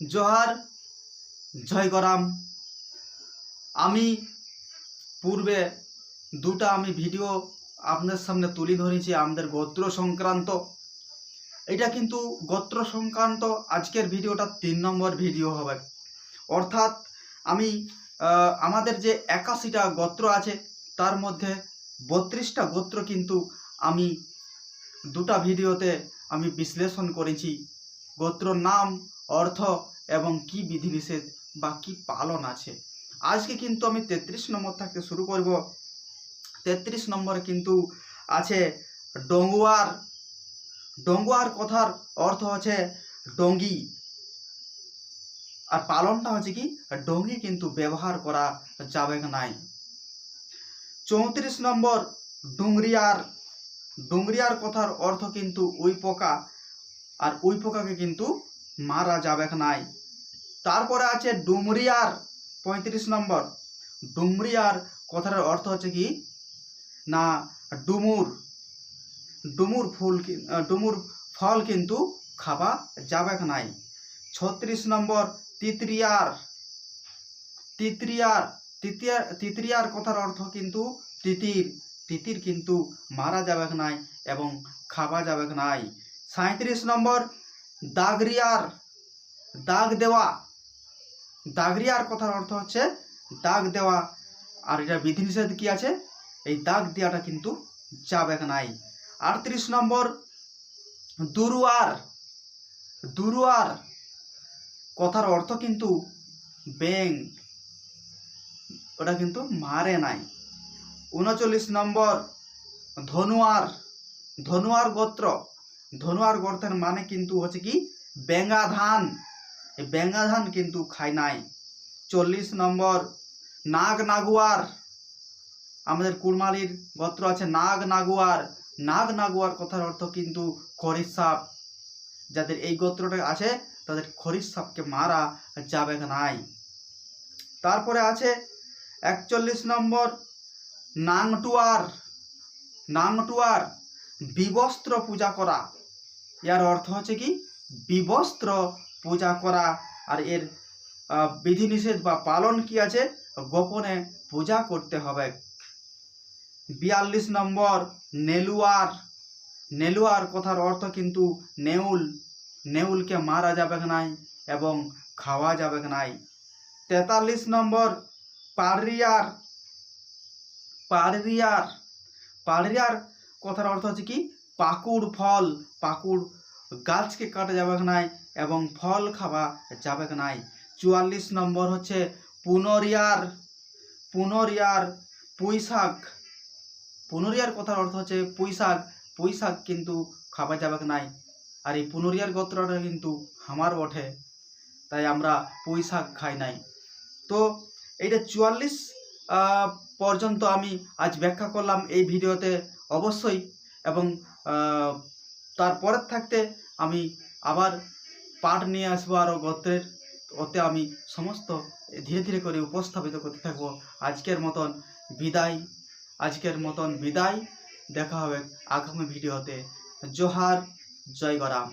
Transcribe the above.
জোহার জয় গরাম আমি পূর্বে দুটা আমি ভিডিও আপনাদের সামনে তুলে ধরেছি, আমাদের গোত্র সংক্রান্ত। এটা কিন্তু গোত্র সংক্রান্ত আজকের ভিডিওটা তিন নম্বর ভিডিও হবে। অর্থাৎ আমি আমাদের যে একাশিটা গোত্র আছে, তার মধ্যে বত্রিশটা গোত্র কিন্তু আমি দুটা ভিডিওতে আমি বিশ্লেষণ করেছি। গোত্র নাম অর্থ এবং কি বিধিনিষেধ বা কি পালন আছে। আজকে কিন্তু আমি তেত্রিশ নম্বর থাকতে শুরু করব। তেত্রিশ নম্বরে কিন্তু আছে ডঙ্গুয়ার। ডঙ্গুয়ার কথার অর্থ হচ্ছে ডঙ্গি। আর পালনটা হচ্ছে কি, ডঙ্গি কিন্তু ব্যবহার করা যাবে নাই। চৌত্রিশ নম্বর, ডুংরিয়ার। ডুংরিয়ার কথার অর্থ কিন্তু উই পোকা। আর উই পোকাকে কিন্তু মারা যাবে নাই? তারপরে আছে ডুমরিয়ার, পঁয়ত্রিশ নম্বর। ডুমরিয়ার কথার অর্থ হচ্ছে কি? না, ডুমুর। ডুমুর ফুল ডুমুর ফল কিন্তু খাওয়া যাবে নাই? ছত্রিশ নম্বর, তিতরিয়ার। তিতরিয়ার তিতিয়ার তিতরিয়ার কথার অর্থ কিন্তু তিতির। তিতির কিন্তু মারা যাবে নাই এবং খাওয়া যাবে নাই? সাঁত্রিশ নম্বর দাগরিয়ার, দাগ দেওয়া। দাগরিয়ার কথার অর্থ হচ্ছে দাগ দেওয়া। আর এটা বিধিনিষেধ কি আছে? এই দাগ দেওয়াটা কিন্তু যাবে নাই। আটত্রিশ নম্বর, দুরুয়ার। দুরুয়ার কথার অর্থ কিন্তু ব্যাং ওটা কিন্তু মারে নাই। উনচল্লিশ নম্বর, ধনুয়ার। ধনুয়ার গোত্র। ধনুয়ার গর্তের মানে কিন্তু হচ্ছে কি? বেঙ্গা ধান। এই বেঙ্গা ধান কিন্তু খায় নাই। চল্লিশ নম্বর, নাগ নাগুয়ার। আমাদের কুড়মালির গোত্র আছে নাগ নাগুয়ার। নাগ নাগুয়ার কথার অর্থ কিন্তু খরিস সাপ। যাদের এই গোত্রটা আছে, তাদের খরিস সাপকে মারা যাবে নাই। তারপরে আছে একচল্লিশ নম্বর, নাংটুয়ার। নাংটুয়ার, বিবস্ত্র পূজা করা। এর অর্থ হচ্ছে কি? বিবস্ত্র পূজা করা। আর এর বিধিনিষেধ বা পালন কি আছে? গোপনে পূজা করতে হবে। বিয়াল্লিশ নম্বর, নেলুয়ার। নেলুয়ার কথার অর্থ কিন্তু নেউল। নেউলকে মারা যাবে নাই এবং খাওয়া যাবে নাই? তেতাল্লিশ নম্বর পাড়রিয়ার পাড়রিয়ার পাড়রিয়ার কথার অর্থ হচ্ছে কি? পাকুড় ফল পাকুড় গাছকে কাটা যাবে নাই এবং ফল খাওয়া যাবে নাই। চুয়াল্লিশ নম্বর হচ্ছে পুনরিয়ার পুনরিয়ার পুঁই শাক পুনরিয়ার কথার অর্থ হচ্ছে পুঁই শাক পুঁই শাক কিন্তু খাওয়া যাবে নাই। আর এই পুনরিয়ার গোত্রটা কিন্তু আমার বটে, তাই আমরা পুঁই শাক খাই নাই। তো এইটা চুয়াল্লিশ পর্যন্ত আমি আজ ব্যাখ্যা করলাম। এই ভিডিওতে অবশ্যই তারপরের থাকতে আমি আবার পাট নিয়ে আসব আরও গোত্রের ওতে আমি সমস্ত ধীরে ধীরে করে উপস্থাপিত করতে থাকব। আজকের মতন বিদায়, আজকের মতন বিদায়। দেখা হবে আগামী ভিডিওতে। জোহার, জয় গরাম।